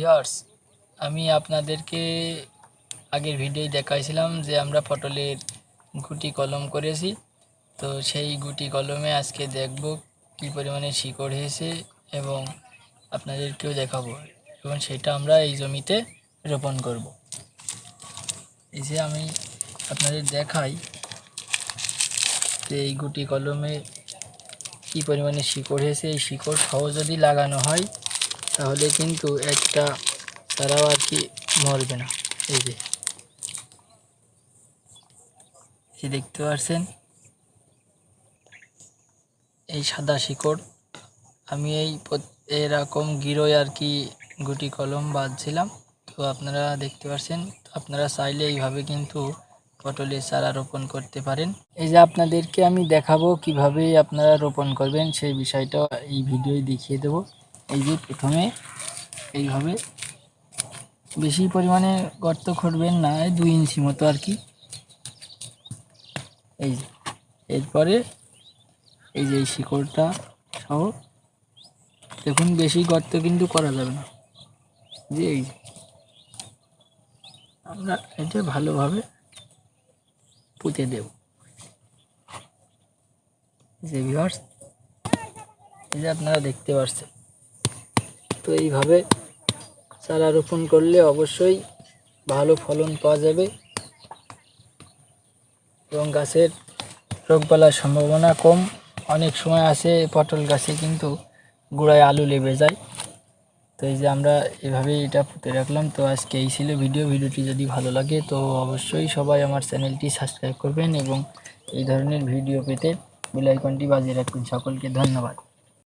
Viewers আমি আপনাদেরকে আগের ভিডিও দেখাইছিলাম যে আমরা পটলের গুটি কলম করেছি। তো সেই গুটি কলমে আজকে দেখব কী পরিমাণে শিকড় হয়েছে এবং আপনাদেরকেও দেখাবো এবং সেটা আমরা এই জমিতে রোপণ করব। এই যে আমি আপনাদের দেখাই যে এই গুটি কলমে কী পরিমাণে শিকড় হয়েছে। এই শিকড় সহ যদি লাগানো হয় তাহলে কিন্তু একটা তারাও আর কি মরবে না। এই যে। দেখতে পাচ্ছেন এই সাদা শিকড়। আমি এই এরকম গিরোয় আর কি গুটি কলম বাঁধছিলাম। তো আপনারা দেখতে পাচ্ছেন আপনারা চাইলে এইভাবে কিন্তু পটলের চারা রোপণ করতে পারেন। এই যে আপনাদেরকে আমি দেখাবো কীভাবে আপনারা রোপণ করবেন সেই বিষয়টা এই ভিডিওয় দেখিয়ে দেব। এই যে প্রথমে এইভাবে বেশি পরিমাণে গর্ত খুঁড়বেন না দুই ইঞ্চি মতো আর কি। এই যে, এরপরে এই যে শিকড়টা সহ দেখুন, বেশি গর্ত কিন্তু করা যাবে না। যে এই। আমরা এটা ভালোভাবে পুঁতে দেব। যে ভিউয়ার্স এই যে আপনারা দেখতে পাচ্ছেন তো এইভাবে চারা রোপণ করলে অবশ্যই ভালো ফলন পাওয়া যাবে। এবং গাছের রোগবালার সম্ভাবনা কম। অনেক সময় আছে পটল গাছে কিন্তু গোড়ায় আলু লেবে যায়। তো এই যে আমরা এভাবেই এটা পুঁতে রাখলাম। তো আজকে এই ছিল ভিডিও। ভিডিওটি যদি ভালো লাগে তো অবশ্যই সবাই আমার চ্যানেলটি সাবস্ক্রাইব করবেন এবং এই ধরনের ভিডিও পেতে বেল আইকনটি বাজিয়ে রাখবেন। সকলকে ধন্যবাদ।